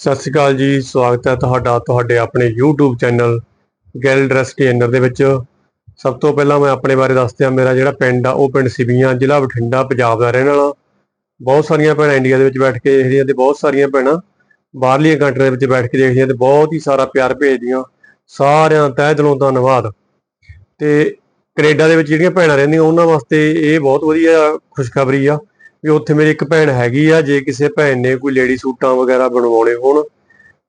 ਸਤਿ ਸ਼੍ਰੀ ਅਕਾਲ ਜੀ, ਸਵਾਗਤ ਹੈ ਤੁਹਾਡਾ, ਤੁਹਾਡੇ ਆਪਣੇ YouTube ਚੈਨਲ ਗੈਲ ਡਰੈਸ ਡਿਜ਼ਾਈਨਰ ਦੇ ਵਿੱਚ। ਸਭ ਤੋਂ ਪਹਿਲਾਂ ਮੈਂ ਆਪਣੇ ਬਾਰੇ ਦੱਸਦਿਆਂ, ਮੇਰਾ ਜਿਹੜਾ ਪਿੰਡ ਆ, ਉਹ ਪਿੰਡ ਸਿਵੀਆਂ, ਜ਼ਿਲ੍ਹਾ ਬਠਿੰਡਾ, ਪੰਜਾਬ ਦਾ ਰਹਿਣ ਵਾਲਾ। ਬਹੁਤ ਸਾਰੀਆਂ ਭੈਣਾਂ ਇੰਡੀਆ ਦੇ ਵਿੱਚ ਬੈਠ ਕੇ ਦੇਖਦੀਆਂ ਤੇ ਬਹੁਤ ਸਾਰੀਆਂ ਭੈਣਾਂ ਬਾਹਰਲੀਆਂ ਕੰਟਰੀਆਂ ਦੇ ਵਿੱਚ ਬੈਠ ਕੇ ਦੇਖਦੀਆਂ ਤੇ ਬਹੁਤ ਹੀ ਸਾਰਾ ਪਿਆਰ ਭੇਜਦੀਆਂ। ਸਾਰਿਆਂ ਤਹਿ ਦਿਲੋਂ ਧੰਨਵਾਦ। ਤੇ ਕੈਨੇਡਾ ਦੇ ਵਿੱਚ ਜਿਹੜੀਆਂ ਭੈਣਾਂ ਰਹਿੰਦੀਆਂ, ਉਹਨਾਂ ਵਾਸਤੇ ਇਹ ਬਹੁਤ ਵਧੀਆ ਖੁਸ਼ਖਬਰੀ ਆ। ਵੀ ਉੱਥੇ ਮੇਰੀ ਇੱਕ ਭੈਣ ਹੈਗੀ ਆ, ਜੇ ਕਿਸੇ ਭੈਣ ਨੇ ਕੋਈ ਲੇਡੀ ਸੂਟਾਂ ਵਗੈਰਾ ਬਣਵਾਉਣੇ ਹੋਣ,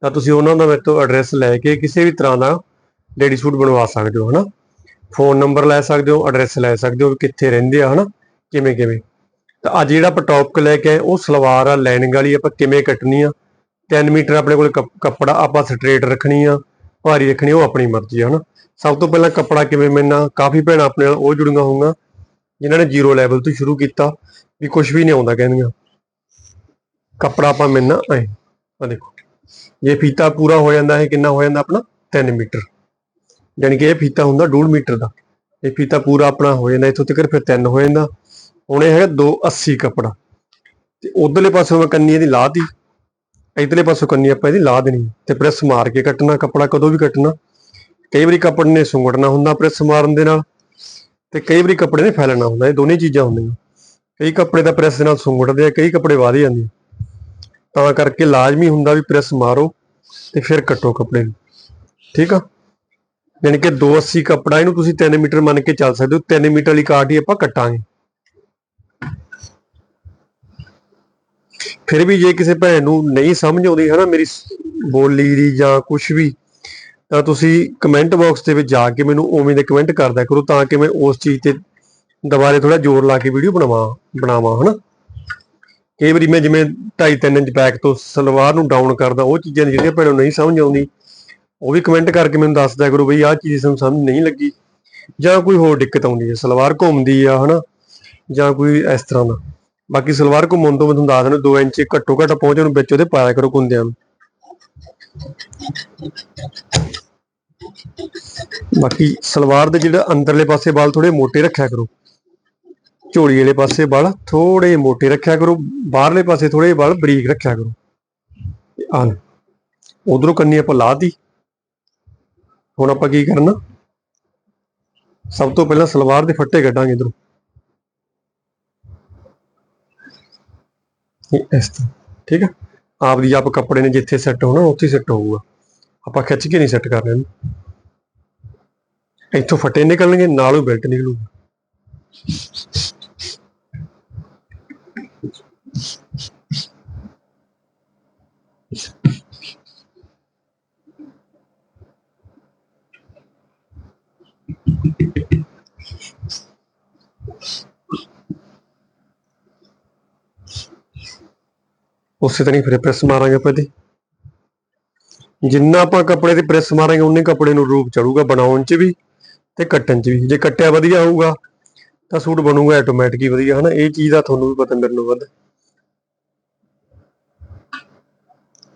ਤਾਂ ਤੁਸੀਂ ਉਹਨਾਂ ਦਾ ਮੇਰੇ ਤੋਂ ਐਡਰੈਸ ਲੈ ਕੇ ਕਿਸੇ ਵੀ ਤਰ੍ਹਾਂ ਦਾ ਲੇਡੀ ਸੂਟ ਬਣਵਾ ਸਕਦੇ ਹੋ, ਹਨਾ? ਫੋਨ ਨੰਬਰ ਲੈ ਸਕਦੇ ਹੋ ਐਡਰੈਸ ਲੈ ਸਕਦੇ ਹੋ ਵੀ ਕਿੱਥੇ ਰਹਿੰਦੇ ਆ, ਹਨਾ? ਕਿਵੇਂ ਕਿਵੇਂ? ਤਾਂ ਅੱਜ ਜਿਹੜਾ ਆਪਾਂ ਟੌਪਿਕ ਲੈ ਕੇ ਆਏ, ਉਹ ਸਲਵਾਰ ਆ ਲਾਈਨਿੰਗ ਵਾਲੀ ਆਪਾਂ ਕਿਵੇਂ ਕੱਟਣੀ ਆ? 3 ਮੀਟਰ ਆਪਣੇ ਕੋਲ ਕੱਪ- ਕੱਪੜਾ ਆਪਾਂ ਸਟ੍ਰੇਟ ਰੱਖਣੀ ਆ, ਭਾਰੀ ਰੱਖਣੀ ਉਹ ਆਪਣੀ ਮਰਜ਼ੀ ਆ, ਹਨਾ? ਸਭ ਤੋਂ ਪਹਿਲਾਂ ਕੱਪੜਾ ਕਿਵੇਂ ਮਿਲਣਾ? ਕਾਫੀ ਭੈਣਾਂ ਆਪਣੇ ਨਾਲ ਉਹ ਜੁੜੀਆਂ ਹੋਊਗਾ ਜਿਨ੍ਹਾਂ ਨੇ ਜ਼ੀਰੋ ਲੈਵਲ ਤੋਂ ਸ਼ੁਰੂ ਕੀਤਾ। ਵੀ ਕੁਝ ਵੀ ਨਹੀਂ ਆਉਂਦਾ ਕਹਿੰਦੀਆਂ। ਕੱਪੜਾ ਆਪਾਂ ਮਿਲਣਾ ਐ ਆ ਦੇਖੋ। ਇਹ ਫੀਤਾ ਪੂਰਾ ਹੋ ਜਾਂਦਾ ਹੈ ਕਿੰਨਾ ਹੋ ਜਾਂਦਾ ਆਪਣਾ? 3 ਮੀਟਰ। ਯਾਨੀ ਕਿ ਇਹ ਫੀਤਾ ਹੁੰਦਾ 2 ਮੀਟਰ ਦਾ। ਇਹ ਫੀਤਾ ਪੂਰਾ ਆਪਣਾ ਹੋ ਜਾਂਦਾ। ਇੱਥੋਂ ਤੱਕ ਫਿਰ 3 ਹੋ ਜਾਂਦਾ। ਹੁਣ ਇਹ ਹੈਗਾ 280 ਕੱਪੜਾ। ਤੇ ਉਧਰਲੇ ਪਾਸੋਂ ਮੈਂ ਕੰਨੀ ਇਹਦੀ ਲਾਤੀ ਇਧਰਲੇ ਪਾਸੋਂ ਕੰਨੀ ਆਪਾਂ ਇਹਦੀ ਲਾ ਦੇਣੀ। ਤੇ ਪ੍ਰੈਸ ਮਾਰ ਕੇ ਕੱਟਣਾ, ਕੱਪੜਾ ਕਦੋਂ ਵੀ ਕੱਟਣਾ। ਕਈ ਵਾਰੀ ਕੱਪੜੇ ਨੇ ਸੁੰਗੜਨਾ ਹੁੰਦਾ ਪ੍ਰੈਸ ਮਾਰਨ ਦੇ ਨਾਲ। ਤੇ ਕਈ ਵਾਰੀ ਕੱਪੜੇ ਨੇ ਫੈਲਣਾ ਹੁੰਦਾ। ਇਹ ਦੋਨੇ ਚੀਜ਼ਾਂ ਹੁੰਦੀਆਂ। ਕਈ ਕੱਪੜੇ ਤਾਂ ਪ੍ਰੈਸ ਨਾਲ ਸੁੰਗੜਦੇ ਆ, ਕਈ ਕੱਪੜੇ ਵਧ ਜਾਂਦੇ ਤਾਂ ਕਰਕੇ ਲਾਜ਼ਮੀ ਹੁੰਦਾ ਵੀ ਪ੍ਰੈਸ ਮਾਰੋ ਤੇ ਫਿਰ ਕੱਟੋ ਕੱਪੜੇ ਨੂੰ। ਠੀਕ ਆ? ਯਾਨੀ ਕਿ 280 ਕੱਪੜਾ, ਇਹਨੂੰ ਤੁਸੀਂ 3 ਮੀਟਰ ਮੰਨ ਕੇ ਚੱਲ ਸਕਦੇ ਹੋ। 3 ਮੀਟਰ ਵਾਲੀ ਕਾਟ ਹੀ ਆਪਾਂ ਕੱਟਾਂਗੇ। ਫਿਰ ਵੀ ਜੇ ਕਿਸੇ ਭੈਣ ਨੂੰ ਨਹੀਂ ਸਮਝ ਆਉਂਦੀ ਹੈ ਨਾ ਮੇਰੀ ਬੋਲੀ ਦੀ ਜਾਂ ਕੁਝ ਵੀ, ਤਾਂ ਤੁਸੀਂ ਕਮੈਂਟ ਬਾਕਸ ਦੇ ਵਿੱਚ ਜਾ ਕੇ ਮੈਨੂੰ ਉਵੇਂ ਦੇ ਕਮੈਂਟ ਕਰਦਾ ਕਰੋ, ਤਾਂ ਕਿ ਮੈਂ ਉਸ ਚੀਜ਼ ਤੇ ਦੁਬਾਰੇ ਥੋੜਾ ਜ਼ੋਰ ਲਾ ਕੇ ਵੀਡੀਓ ਬਣਾਵਾਂ ਬਣਾਵਾਂ, ਹਨਾ? ਕਈ ਵਾਰੀ ਮੈਂ ਜਿਵੇਂ 2.5 3 ਇੰਚ ਬੈਕ ਤੋਂ ਸਲਵਾਰ ਨੂੰ ਡਾਊਨ ਕਰਦਾ, ਉਹ ਚੀਜ਼ਾਂ ਜਿਹੜੀਆਂ ਭੈਣਾਂ ਨਹੀਂ ਸਮਝ ਆਉਂਦੀ। ਉਹ ਵੀ ਕਮੈਂਟ ਕਰਕੇ ਮੈਨੂੰ ਦੱਸ ਦਿਆ ਕਰੋ ਬਈ, ਆਹ ਚੀਜ਼ ਸਾਨੂੰ ਸਮਝ ਨਹੀਂ ਲੱਗੀ। ਜਾਂ ਕੋਈ ਹੋਰ ਦਿੱਕਤ ਆਉਂਦੀ ਹੈ, ਸਲਵਾਰ ਘੁੰਮਦੀ ਆ, ਹਨਾ? ਜਾਂ ਕੋਈ ਇਸ ਤਰ੍ਹਾਂ ਦਾ। ਬਾਕੀ ਸਲਵਾਰ ਘੁੰਮਣ ਤੋਂ ਮੈਂ ਤੁਹਾਨੂੰ ਦੱਸ ਦਿੰਦਾ 2 ਇੰਚ ਘੱਟੋ ਘੱਟ ਪਹੁੰਚ ਨੂੰ ਵਿੱਚ ਉਹਦੇ ਪਾਇਆ ਕਰੋ ਕੁੰਦਿਆਂ ਨੂੰ। ਬਾਕੀ ਸਲਵਾਰ ਦੇ ਜਿਹੜਾ ਅੰਦਰਲੇ ਪਾਸੇ ਵਾਲ ਥੋੜੇ ਮੋਟੇ ਰੱਖਿਆ ਕਰੋ। ਝੋਲੀ ਵਾਲੇ ਪਾਸੇ ਬਲ ਥੋੜੇ ਮੋਟੇ ਰੱਖਿਆ ਕਰੋ, ਬਾਹਰਲੇ ਪਾਸੇ ਥੋੜੇ ਬਲ ਬਰੀਕ ਰੱਖਿਆ ਕਰੋ। ਆ ਉਧਰੋਂ ਕੰਨੀ ਆਪਾਂ ਲਾਤੀ ਹੁਣ ਆਪਾਂ ਕੀ ਕਰਨਾ? ਸਭ ਤੋਂ ਪਹਿਲਾਂ ਸਲਵਾਰ ਦੇ ਫੱਟੇ ਕੱਢਾਂਗੇ ਇਧਰੋਂ। ਇਹ ਇਸ ਤਰ੍ਹਾਂ, ਠੀਕ ਆ? ਆਪਦੀ ਆਪ ਕੱਪੜੇ ਨੇ ਜਿੱਥੇ ਸੈੱਟ ਹੋਣਾ, ਉੱਥੇ ਸੈੱਟ ਹੋਊਗਾ। ਆਪਾਂ ਖਿੱਚ ਕੇ ਨਹੀਂ ਸੈੱਟ ਕਰਨਾ ਇਹਨੂੰ। ਇੱਥੋਂ ਫੱਟੇ ਨਿਕਲਣਗੇ, ਨਾਲੋਂ ਬੈਲਟ ਨਿਕਲੂਗਾ। ਉਸੇ ਤਰ੍ਹਾਂ ਫਿਰ ਪ੍ਰੈਸ ਮਾਰਾਂਗੇ ਆਪਾਂ ਇਹਦੇ। ਜਿੰਨਾ ਆਪਾਂ ਕੱਪੜੇ ਤੇ ਪ੍ਰੈਸ ਮਾਰਾਂਗੇ, ਉਨੇ ਕੱਪੜੇ ਨੂੰ ਰੂਪ ਚੜੂਗਾ ਬਣਾਉਣ 'ਚ ਵੀ ਤੇ ਕੱਟਣ 'ਚ ਵੀ। ਜੇ ਕੱਟਿਆ ਵਧੀਆ ਹੋਊਗਾ, ਤਾਂ ਸੂਟ ਬਣੂਗਾ ਆਟੋਮੈਟਿਕ ਹੀ ਵਧੀਆ, ਹਨਾ? ਇਹ ਚੀਜ਼ ਦਾ ਤੁਹਾਨੂੰ ਵੀ ਪਤਾ ਮੇਰੇ ਨੂੰ ਵੱਧ।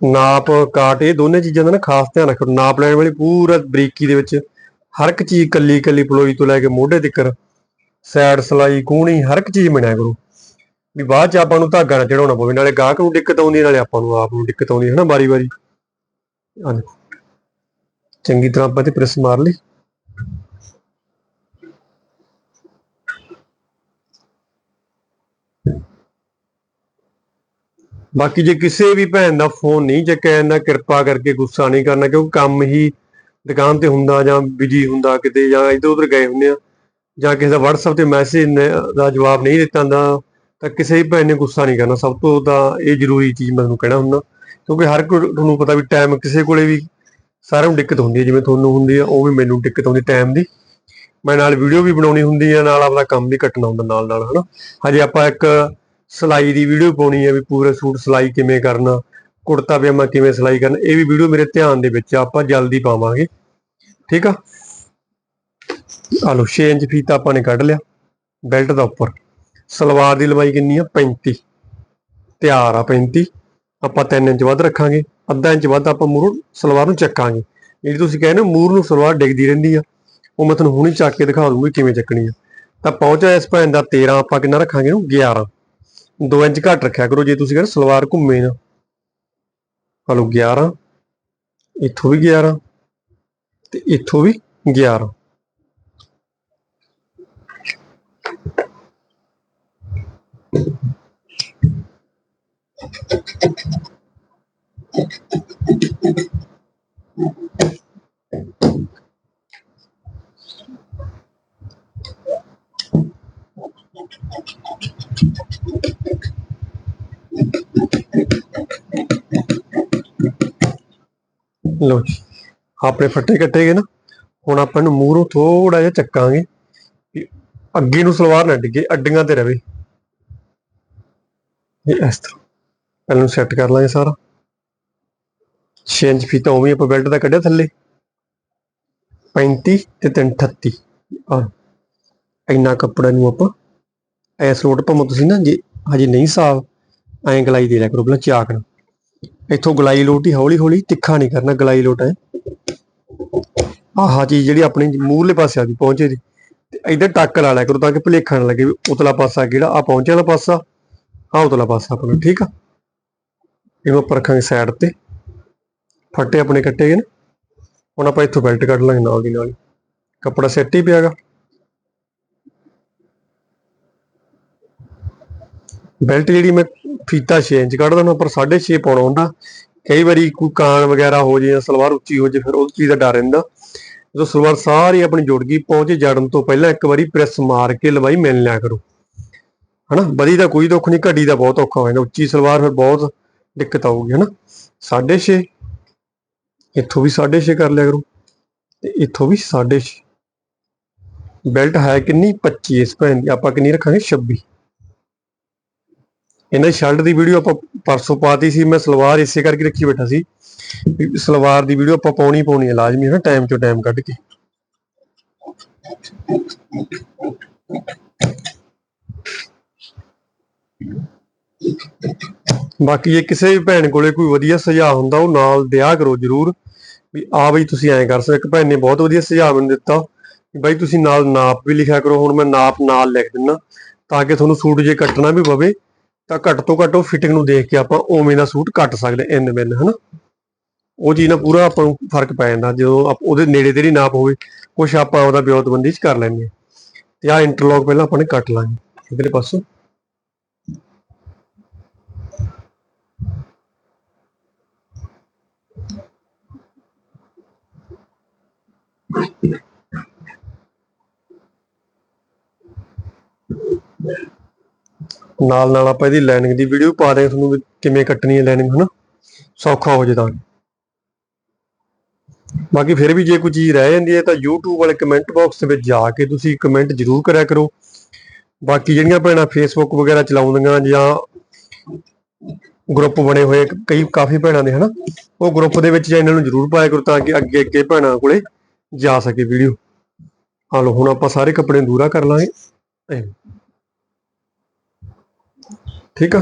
ਨਾਪ, ਕਾਟ, ਇਹ ਦੋਨੇ ਚੀਜ਼ਾਂ ਦਾ ਨਾ ਖਾਸ ਧਿਆਨ ਰੱਖੋ ਨਾਪ ਲੈਣ ਵੇਲੇ ਪੂਰਾ ਬਰੀਕੀ ਦੇ ਵਿੱਚ ਹਰ ਇੱਕ ਚੀਜ਼ ਕੱਲੀ ਕੱਲੀ ਪਲੋਈ ਤੋਂ ਲੈ ਕੇ ਮੋਢੇ ਤੱਕ ਸਾਈਡ ਸਲਾਈ ਕੂਣੀ ਹਰ ਇੱਕ ਚੀਜ਼ ਬਣਿਆ ਕਰੋ। ਵੀ ਬਾਅਦ ਚ ਆਪਾਂ ਨੂੰ ਧਾਗਾ ਨਾ ਚੜਾਉਣਾ ਪਵੇ, ਨਾਲੇ ਗਾਹਕ ਨੂੰ ਦਿੱਕਤ ਆਉਂਦੀ ਨਾਲੇ ਆਪਾਂ ਨੂੰ, ਆਪ ਨੂੰ ਦਿੱਕਤ ਆਉਂਦੀ ਹੈ ਨਾ ਵਾਰੀ ਵਾਰੀ। ਆ ਦੇਖੋ ਚੰਗੀ ਤਰ੍ਹਾਂ ਆਪਾਂ ਤੇ ਪ੍ਰੈਸ ਮਾਰ ਲਈ। ਬਾਕੀ ਜੇ ਕਿਸੇ ਵੀ ਭੈਣ ਦਾ ਫੋਨ ਨਹੀਂ ਚੱਕਿਆ ਜਾਂਦਾ, ਕਿਰਪਾ ਕਰਕੇ ਗੁੱਸਾ ਨਹੀਂ ਕਰਨਾ, ਕਿਉਂਕਿ ਕੰਮ ਹੀ ਦੁਕਾਨ ਤੇ ਹੁੰਦਾ ਜਾਂ ਬਿਜ਼ੀ ਹੁੰਦਾ ਕਿਤੇ ਜਾਂ ਇੱਧਰ ਉੱਧਰ ਗਏ ਹੁੰਦੇ ਆ, ਜਾਂ ਕਿਸੇ ਦਾ WhatsApp ਤੇ ਮੈਸੇਜ ਦਾ ਜਵਾਬ ਨਹੀਂ ਦਿੱਤਾ ਜਾਂਦਾ ਤਾਂ ਕਿਸੇ ਵੀ ਭੈਣ ਨੇ ਗੁੱਸਾ ਨਹੀਂ ਕਰਨਾ। ਸਭ ਤੋਂ ਤਾਂ ਇਹ ਜ਼ਰੂਰੀ ਚੀਜ਼ ਮੈਂ ਤੁਹਾਨੂੰ ਕਹਿਣਾ ਹੁੰਦਾ, ਕਿਉਂਕਿ ਹਰ ਕੋਈ ਤੁਹਾਨੂੰ ਪਤਾ ਵੀ ਟਾਈਮ ਕਿਸੇ ਕੋਲੇ ਵੀ ਸਾਰਿਆਂ ਨੂੰ ਦਿੱਕਤ ਹੁੰਦੀ ਹੈ, ਜਿਵੇਂ ਤੁਹਾਨੂੰ ਹੁੰਦੀ ਆ, ਉਹ ਵੀ ਮੈਨੂੰ ਦਿੱਕਤ ਆਉਂਦੀ ਟਾਈਮ ਦੀ। ਮੈਂ ਨਾਲ ਵੀਡੀਓ ਵੀ ਬਣਾਉਣੀ ਹੁੰਦੀ ਆ, ਨਾਲ ਆਪਣਾ ਕੰਮ ਵੀ ਕੱਟਣਾ ਹੁੰਦਾ ਨਾਲ ਨਾਲ, ਹਨਾ। ਹਜੇ ਆਪਾਂ ਇੱਕ ਸਿਲਾਈ ਦੀ ਵੀਡੀਓ ਪਾਉਣੀ ਹੈ ਵੀ ਪੂਰੇ ਸੂਟ ਸਿਲਾਈ ਕਿਵੇਂ ਕਰਨਾ, ਕੁੜਤਾ ਪਜਾਮਾ ਕਿਵੇਂ ਸਿਲਾਈ ਕਰਨਾ, ਇਹ ਵੀ ਵੀਡੀਓ ਮੇਰੇ ਧਿਆਨ ਦੇ ਵਿੱਚ ਆਪਾਂ ਜਲਦੀ ਪਾਵਾਂਗੇ। ਠੀਕ ਆ? ਆ ਲਓ 6 ਇੰਚ ਫੀਤਾ ਆਪਾਂ ਨੇ ਕੱਢ ਲਿਆ, ਬੈਲਟ ਦਾ ਉੱਪਰ। ਸਲਵਾਰ ਦੀ ਲੰਬਾਈ ਕਿੰਨੀ ਆ? 35 ਤਿਆਰ ਆ 35 ਆਪਾਂ 3 ਇੰਚ ਵੱਧ ਰੱਖਾਂਗੇ, ਅੱਧਾ ਇੰਚ ਵੱਧ ਆਪਾਂ ਮੂਰ ਸਲਵਾਰ ਨੂੰ ਚੱਕਾਂਗੇ। ਜਿਹੜੀ ਤੁਸੀਂ ਕਹਿੰਦੇ ਹੋ ਮੂਰ ਨੂੰ ਸਲਵਾਰ ਡਿੱਗਦੀ ਰਹਿੰਦੀ ਆ। ਉਹ ਮੈਂ ਤੁਹਾਨੂੰ ਹੁਣੀ ਚੱਕ ਕੇ ਦਿਖਾ ਦੂੰਗੀ ਕਿਵੇਂ ਚੱਕਣੀ ਆ। ਤਾਂ ਪਹੁੰਚਿਆ ਇਸ ਭੈਣ ਦਾ 13 ਆਪਾਂ ਕਿੰਨਾ ਰੱਖਾਂਗੇ ਇਹਨੂੰ? 11 2 ਇੰਚ ਘੱਟ ਰੱਖਿਆ ਕਰੋ, ਜੇ ਤੁਸੀਂ ਕਹਿੰਦੇ ਸਲਵਾਰ ਘੁੰਮੇ ਨਾ। ਹਲੋ 11 ਇੱਥੋਂ ਵੀ 11 ਤੇ ਇੱਥੋਂ ਵੀ 11 ਲਓ ਜੀ ਆਪਣੇ ਫੱਟੇ ਕੱਟੇ ਗਏ ਨਾ, ਹੁਣ ਆਪਾਂ ਨੂੰ ਮੂਹਰੋਂ ਥੋੜਾ ਜਿਹਾ ਚੱਕਾਂਗੇ ਅੱਗੇ ਨੂੰ ਸਲਵਾਰ ਨਾ ਡਿੱਗੇ, ਅੱਡੀਆਂ ਤੇ ਰਵੇ। ਇਹ ਇਸ ਤਰ੍ਹਾਂ ਪਹਿਲਾਂ ਨੂੰ ਸੈੱਟ ਕਰ ਲਾਂਗੇ ਸਾਰਾ। 6 ਇੰਚ ਫੀਤਾ ਉਵੇਂ ਆਪਾਂ ਬੈਲਟ ਦਾ ਕੱਢਿਆ ਥੱਲੇ। 35 ਤੇ 338 ਆ ਇੰਨਾ ਕੱਪੜਾ ਨੂੰ ਆਪਾਂ ਐਸ ਲੋਟ ਭਾਵੇਂ ਤੁਸੀਂ ਨਾ ਜੇ ਹਜੇ ਨਹੀਂ ਸਾਫ਼, ਐਂ ਗਲਾਈ ਦੇ ਲਿਆ ਕਰੋ, ਪਹਿਲਾਂ ਚਾਕ ਨਾਲ। ਇੱਥੋਂ ਗਲਾਈ ਲੋਟ ਹੀ ਹੌਲੀ ਹੌਲੀ ਤਿੱਖਾ ਨਹੀਂ ਕਰਨਾ, ਗਲਾਈ ਲੋਟ ਹੈ ਆਹ ਚੀਜ਼ ਜਿਹੜੀ ਆਪਣੀ ਮੂਹਰਲੇ ਪਾਸੇ ਆ ਦੀ ਪਹੁੰਚੇ ਦੀ ਤੇ ਇਧਰ ਟੱਕ ਲਾ ਲਿਆ ਕਰੋ ਤਾਂ ਕਿ ਭੁਲੇਖਾ ਨਾ ਲੱਗੇ ਵੀ ਉਤਲਾ ਪਾਸਾ ਕਿਹੜਾ ਆ ਪਹੁੰਚੇ ਵਾਲਾ ਪਾਸਾ ਆ ਉਤਲਾ ਪਾਸਾ ਆਪਣਾ, ਠੀਕ ਆ? ਇਹਨੂੰ ਆਪਾਂ ਰੱਖਾਂਗੇ ਸਾਈਡ ਤੇ। ਫੱਟੇ ਆਪਣੇ ਕੱਟੇ ਗਏ ਨਾ। ਹੁਣ ਆਪਾਂ ਇੱਥੋਂ ਬੈਲਟ ਕੱਢ ਲਾਂਗੇ ਨਾਲ ਦੀ ਨਾਲ ਹੀ। ਕੱਪੜਾ ਸੈੱਟ ਹੀ ਪਿਆਗਾ ਬੈਲਟ ਜਿਹੜੀ ਮੈਂ ਫੀਤਾ 6 ਇੰਚ ਕੱਢ ਦਿੰਦਾ ਪਰ 6.5 ਪਾਉਣਾ ਹੁੰਦਾ। ਕਈ ਵਾਰੀ ਕੋਈ ਕਾਨ ਵਗੈਰਾ ਹੋ ਜੇ ਜਾਂ ਸਲਵਾਰ ਉੱਚੀ ਹੋ ਜੇ, ਫਿਰ ਉਹ ਚੀਜ਼ ਦਾ ਡਰ ਰਹਿੰਦਾ। ਜਦੋਂ ਸਲਵਾਰ ਸਾਰੀ ਆਪਣੀ ਜੁੜ ਗਈ ਪਹੁੰਚ ਜੜਨ ਤੋਂ ਪਹਿਲਾਂ ਇੱਕ ਵਾਰੀ ਪ੍ਰੈਸ ਮਾਰ ਕੇ ਲਵਾਈ, ਮਿਲ ਲਿਆ ਕਰੋ। ਹਨਾ? ਬਦੀ ਦਾ ਕੋਈ ਦੁੱਖ ਨਹੀਂ, ਘੜੀ ਦਾ ਬਹੁਤ ਔਖਾ ਹੋ ਜਾਂਦਾ। ਉੱਚੀ ਸਲਵਾਰ ਫਿਰ ਬਹੁਤ ਦਿੱਕਤ ਆਊਗੀ, ਹਨਾ? 6.5 ਇੱਥੋਂ ਵੀ 6.5 ਕਰ ਲਿਆ ਕਰੋ। ਤੇ ਇੱਥੋਂ ਵੀ 6.5 ਬੈਲਟ ਹੈ ਕਿੰਨੀ? 25 ਇਸ ਭੈਣ ਦੀ ਆਪਾਂ ਕਿੰਨੀ ਰੱਖਾਂਗੇ? 26 ਇਹਨਾਂ ਸ਼ਰਟ ਦੀ ਵੀਡੀਓ ਆਪਾਂ ਪਰਸੋਂ ਪਾਤੀ ਸੀ, ਮੈਂ ਸਲਵਾਰ ਇਸੇ ਕਰਕੇ ਰੱਖੀ ਬੈਠਾ ਸੀ। ਸਲਵਾਰ ਦੀ ਵੀਡੀਓ ਆਪਾਂ ਪਾਉਣੀ ਪਾਉਣੀ ਹੈ ਲਾਜ਼ਮੀ ਹੈ ਟਾਈਮ ਚੋਂ ਟਾਈਮ ਕੱਢ ਕੇ। ਬਾਕੀ ਜੇ ਕਿਸੇ ਵੀ ਭੈਣ ਕੋਲੇ ਕੋਈ ਵਧੀਆ ਸੁਝਾਅ ਹੁੰਦਾ, ਉਹ ਨਾਲ ਦਿਆ ਕਰੋ ਜਰੂਰ। ਵੀ ਆ ਬਈ ਤੁਸੀਂ ਐਂ ਕਰ ਸਕਦੇ ਇੱਕ ਭੈਣ ਨੇ ਬਹੁਤ ਵਧੀਆ ਸੁਝਾਅ ਮੈਨੂੰ ਦਿੱਤਾ ਵੀ ਬਾਈ ਤੁਸੀਂ ਨਾਲ ਨਾਪ ਵੀ ਲਿਖਿਆ ਕਰੋ, ਹੁਣ ਮੈਂ ਨਾਪ ਨਾਲ ਲਿਖ ਦਿੰਨਾ ਤਾਂ ਕਿ ਤੁਹਾਨੂੰ ਸੂਟ ਜੇ ਕੱਟਣਾ ਵੀ ਪਵੇ। ਤਾਂ ਘੱਟ ਤੋਂ ਘੱਟ ਉਹ ਫਿਟਿੰਗ ਨੂੰ ਦੇਖ ਕੇ ਆਪਾਂ ਉਵੇਂ ਦਾ ਸੂਟ ਕੱਟ ਸਕਦੇ ਇੰਨ ਮਿੰਨ ਹਨਾ? ਉਹ ਚੀਜ਼ ਨਾਲ ਪੂਰਾ ਆਪਾਂ ਨੂੰ ਫ਼ਰਕ ਪੈ ਜਾਂਦਾ, ਜਦੋਂ ਆਪ- ਉਹਦੇ ਨੇੜੇ ਤੇੜੀ ਨਾਪ ਹੋਵੇ ਕੁਛ ਆਪਾਂ ਉਹਦਾ ਬਿਉਤਬੰਦੀ ਚ ਕਰ ਲੈਂਦੇ ਹਾਂ। ਤੇ ਆ ਇੰਟਰਲੌਕ ਪਹਿਲਾਂ ਆਪਾਂ ਨੇ ਕੱਟ ਲਾਂਗੇ, ਇਧਰਲੇ ਪਾਸੋਂ। ਨਾਲ ਨਾਲ ਆਪਾਂ ਇਹਦੀ ਲਾਈਨਿੰਗ ਦੀ ਵੀਡੀਓ ਪਾ ਦੇਂਗੇ ਤੁਹਾਨੂੰ ਕਿਵੇਂ ਕੱਟਣੀ ਹੈ ਲਾਈਨਿੰਗ ਹਨਾ? ਸੌਖਾ ਹੋ ਜੇ ਤਾਂ। ਬਾਕੀ ਫਿਰ ਵੀ ਜੇ ਕੋਈ ਚੀਜ਼ ਰਹਿ ਜਾਂਦੀ ਹੈ ਤਾਂ YouTube ਵਾਲੇ ਕਮੈਂਟ ਬਾਕਸ ਦੇ ਵਿੱਚ ਜਾ ਕੇ ਤੁਸੀਂ ਕਮੈਂਟ ਜ਼ਰੂਰ ਕਰਿਆ ਕਰੋ। ਬਾਕੀ ਜਿਹੜੀਆਂ ਭੈਣਾਂ Facebook ਵਗੈਰਾ ਚਲਾਉਂਦੀਆਂ ਜਾਂ ਗਰੁੱਪ ਬਣੇ ਹੋਏ ਕਈ, ਕਾਫੀ ਭੈਣਾਂ ਦੇ, ਹਨਾ? ਉਹ ਗਰੁੱਪ ਦੇ ਵਿੱਚ ਚੈਨਲ ਨੂੰ ਜ਼ਰੂਰ ਪਾਇਆ ਕਰੋ ਤਾਂ ਕਿ ਅੱਗੇ ਅੱਗੇ ਭੈਣਾਂ ਕੋਲੇ ਜਾ ਸਕੇ ਵੀਡੀਓ ਆ ਲਓ, ਹੁਣ ਆਪਾਂ ਸਾਰੇ ਕੱਪੜੇ ਨੂੰ ਦੂਰਾ ਕਰ ਲਾਂਗੇ। ਠੀਕ ਆ।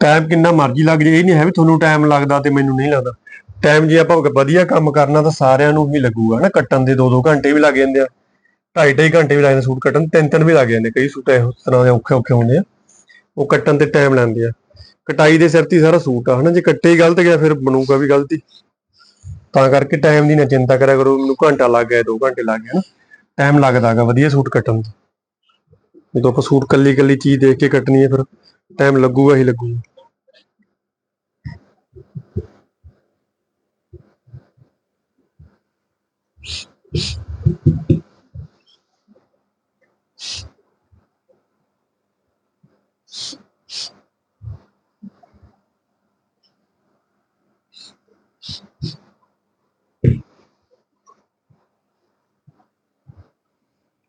ਟਾਈਮ ਕਿੰਨਾ ਮਰਜ਼ੀ ਲੱਗ ਜੇ, ਇਹ ਨਹੀਂ ਹੈ ਵੀ ਤੁਹਾਨੂੰ ਟਾਈਮ ਲੱਗਦਾ ਤੇ ਮੈਨੂੰ ਨਹੀਂ ਲੱਗਦਾ। ਟਾਈਮ ਜੇ ਆਪਾਂ ਵਧੀਆ ਕੰਮ ਕਰਨਾ ਤਾਂ ਸਾਰਿਆਂ ਨੂੰ ਹੀ ਲੱਗੂਗਾ ਨਾ, ਕੱਟਣ ਦੇ 2-2 ਘੰਟੇ ਵੀ ਲੱਗ ਜਾਂਦੇ ਆ। 2.5 ਘੰਟੇ ਵੀ ਲੱਗ ਜਾਂਦੇ, ਸੂਟ ਕੱਟਣ ਤਿੰਨ ਤਿੰਨ ਵੀ ਲੱਗ ਜਾਂਦੇ ਕਈ ਸੂਟ ਇਹੋ ਤਰ੍ਹਾਂ ਦੇ ਔਖੇ ਔਖੇ ਹੁੰਦੇ ਆ। ਉਹ ਕੱਟਣ ਤੇ ਟਾਈਮ ਲੈਂਦੇ ਆ। ਕਟਾਈ ਦੇ ਸਿਰ ਤੇ ਸਾਰਾ ਸੂਟ ਆ, ਹਨਾ? ਜੇ ਕੱਟੇ ਗਲਤ ਗਿਆ, ਫਿਰ ਬਣੂਗਾ ਵੀ ਗਲਤੀ। ਤਾਂ ਕਰਕੇ ਟਾਈਮ ਦੀ ਨਾ ਚਿੰਤਾ ਕਰਿਆ ਕਰੋ, ਮੈਨੂੰ ਘੰਟਾ ਲੱਗ ਗਿਆ 2 ਘੰਟੇ ਲੱਗ ਗਏ ਨਾ। ਟਾਈਮ ਲੱਗਦਾਗਾ ਵਧੀਆ ਸੂਟ ਕੱਟਣ ਦਾ। ਜਦੋਂ ਆਪਾਂ ਸੂਟ ਕੱਲੀ ਕੱਲੀ ਚੀਜ਼ ਦੇਖ ਕੇ ਕੱਟਣੀ ਹੈ ਫਿਰ ਟਾਈਮ ਲੱਗੂਗਾ ਹੀ ਲੱਗੂਗਾ।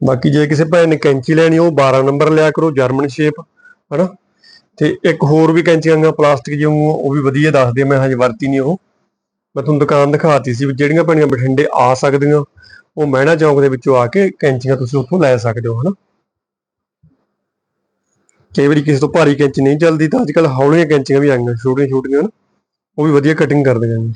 ਬਾਕੀ ਜੇ ਕਿਸੇ ਭੈਣ ਨੇ ਕੈਂਚੀ ਲੈਣੀ, ਉਹ 12 ਨੰਬਰ ਲਿਆ ਕਰੋ, ਜਰਮਨ ਸ਼ੇਪ ਹਨਾ? ਤੇ ਇੱਕ ਹੋਰ ਵੀ ਕੈਂਚੀਆਂ ਗਾ ਪਲਾਸਟਿਕ ਜਿਹੀਆਂ ਉਹ ਵੀ ਵਧੀਆ ਦੱਸਦੇ ਮੈਂ ਹਜੇ ਵਰਤੀ ਨਹੀਂ ਉਹ। ਮੈਂ ਤੁਹਾਨੂੰ ਦੁਕਾਨ ਦਿਖਾਤੀ ਸੀ ਵੀ ਜਿਹੜੀਆਂ ਭੈਣੀਆਂ ਬਠਿੰਡੇ ਆ ਸਕਦੀਆਂ, ਉਹ ਮਹਿਣਾ ਚੌਂਕ ਦੇ ਵਿੱਚੋਂ ਆ ਕੇ ਕੈਂਚੀਆਂ ਤੁਸੀਂ ਉੱਥੋਂ ਲੈ ਸਕਦੇ ਹੋ, ਹਨਾ? ਕਈ ਵਾਰੀ ਕਿਸੇ ਤੋਂ ਭਾਰੀ ਕੈਂਚੀ ਨਹੀਂ ਚੱਲਦੀ, ਤਾਂ ਅੱਜ ਅੱਜਕੱਲ ਹੌਲੀਆਂ ਕੈਂਚੀਆਂ ਵੀ ਆਈਆਂ ਛੋਟੀਆਂ ਛੋਟੀਆਂ ਉਹ ਵੀ ਵਧੀਆ ਕਟਿੰਗ ਕਰਦੀਆਂ ਨੇ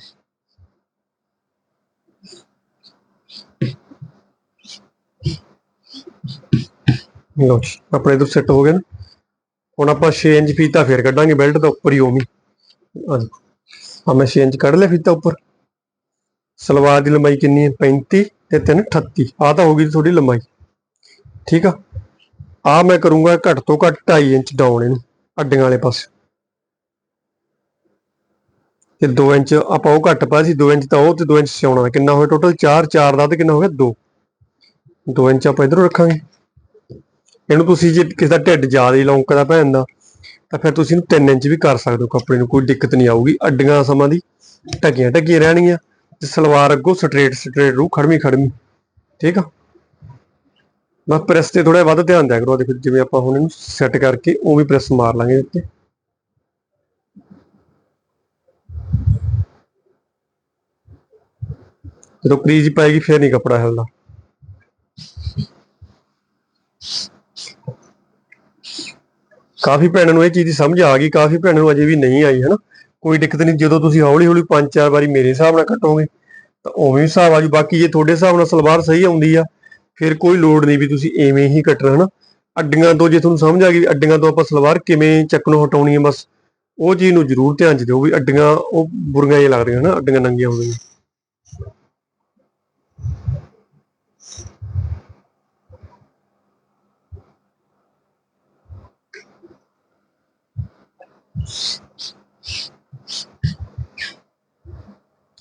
ਲਓ ਜੀ, ਆਪਣੇ ਇਧਰ ਸੈੱਟ ਹੋ ਗਏ ਨਾ। ਹੁਣ ਆਪਾਂ 6 ਇੰਚ ਫੀਤਾ ਫੇਰ ਕੱਢਾਂਗੇ ਬੈਲਟ ਦਾ ਉੱਪਰ ਹੀ ਉਵੇਂ ਆ ਆ ਮੈਂ 6 ਇੰਚ ਕੱਢ ਲਿਆ ਫੀਤਾ ਉੱਪਰ। ਸਲਵਾਰ ਦੀ ਲੰਬਾਈ ਕਿੰਨੀ ਹੈ? 35 ਤੇ 3 38 ਆ ਤਾਂ ਹੋ ਗਈ ਤੁਹਾਡੀ ਲੰਬਾਈ। ਠੀਕ ਆ? ਆ ਮੈਂ ਕਰੂੰਗਾ ਘੱਟ ਤੋਂ ਘੱਟ 2.5 ਇੰਚ ਡਾਊਨ ਇਹਨੂੰ, ਅੱਡੀਆਂ ਵਾਲੇ ਪਾਸੇ। ਤੇ 2 ਇੰਚ ਆਪਾਂ ਉਹ ਘੱਟ ਪਾਇਆ ਸੀ 2 ਇੰਚ ਤਾਂ ਉਹ ਤੇ 2 ਇੰਚ ਸਿਉਣਾ। ਕਿੰਨਾ ਹੋਇਆ ਟੋਟਲ 4 4 ਦਾ ਤੇ ਕਿੰਨਾ ਹੋ ਗਿਆ? 2 2 ਇੰਚ ਆਪਾਂ ਇਧਰੋਂ ਰੱਖਾਂਗੇ। ਇਹਨੂੰ ਤੁਸੀਂ ਜੇ ਕਿਸੇ ਦਾ ਢਿੱਡ ਜ਼ਿਆਦਾ ਹੀ ਲੌਂਕਦਾ ਭੈਣ ਦਾ, ਤਾਂ ਫਿਰ ਤੁਸੀਂ ਇਹਨੂੰ 3 ਇੰਚ ਵੀ ਕਰ ਸਕਦੇ ਹੋ ਕੱਪੜੇ ਨੂੰ, ਕੋਈ ਦਿੱਕਤ ਨਹੀਂ ਆਊਗੀ। ਅੱਡੀਆਂ ਸਮਾਂ ਦੀ ਢੱਕੀਆਂ ਢੱਕੀਆਂ ਰਹਿਣਗੀਆਂ ਤੇ ਸਲਵਾਰ ਅੱਗੋਂ ਸਟ੍ਰੇਟ ਸਟ੍ਰੇਟ ਰੂ ਖੜਮੀ ਖੜਮੀ ਠੀਕ ਆ? ਬਸ ਪ੍ਰੈਸ ਤੇ ਥੋੜਾ ਵੱਧ ਧਿਆਨ ਦਿਆ ਕਰੋ, ਆਹ ਦੇਖੋ ਜਿਵੇਂ ਆਪਾਂ ਹੁਣ ਇਹਨੂੰ ਸੈੱਟ ਕਰਕੇ ਉਹ ਵੀ ਪ੍ਰੈਸ ਮਾਰ ਲਾਂਗੇ ਉੱਤੇ। ਜਦੋਂ ਕਰੀਜ ਪਾਏਗੀ ਫਿਰ ਨਹੀਂ ਕੱਪੜਾ ਹਿਲਦਾ। ਕਾਫੀ ਭੈਣਾਂ ਨੂੰ ਇਹ ਚੀਜ਼ ਦੀ ਸਮਝ ਆ ਗਈ, ਕਾਫੀ ਭੈਣਾਂ ਨੂੰ ਅਜੇ ਵੀ ਨਹੀਂ ਆਈ, ਹਨਾ? ਕੋਈ ਦਿੱਕਤ ਨਹੀਂ, ਜਦੋਂ ਤੁਸੀਂ ਹੌਲੀ ਹੌਲੀ ਪੰਜ ਚਾਰ ਵਾਰੀ ਮੇਰੇ ਹਿਸਾਬ ਨਾਲ ਕੱਟੋਗੇ, ਤਾਂ ਉਵੇਂ ਹਿਸਾਬ ਆ ਜੂ। ਬਾਕੀ ਜੇ ਤੁਹਾਡੇ ਹਿਸਾਬ ਨਾਲ ਸਲਵਾਰ ਸਹੀ ਆਉਂਦੀ ਆ, ਫਿਰ ਕੋਈ ਲੋੜ ਨਹੀਂ ਵੀ ਤੁਸੀਂ ਐਵੇਂ ਹੀ ਕੱਟਣਾ ਨਾ ਅੱਡੀਆਂ ਤੋਂ ਜੇ ਤੁਹਾਨੂੰ ਸਮਝ ਆ ਗਈ ਅੱਡੀਆਂ ਤੋਂ ਆਪਾਂ ਸਲਵਾਰ ਕਿਵੇਂ ਚੱਕ ਨੂੰ ਹਟਾਉਣੀ ਹੈ ਬਸ, ਉਹ ਚੀਜ਼ ਨੂੰ ਜ਼ਰੂਰ ਧਿਆਨ ਚ ਦਿਓ ਵੀ ਅੱਡੀਆਂ ਉਹ ਬੁਰਗਾਂ ਜਿਹੀਆਂ ਲੱਗਦੀਆਂ, ਹਨਾ? ਅੱਡੀਆਂ ਨੰਗੀਆਂ ਹੋ ਗਈਆਂ।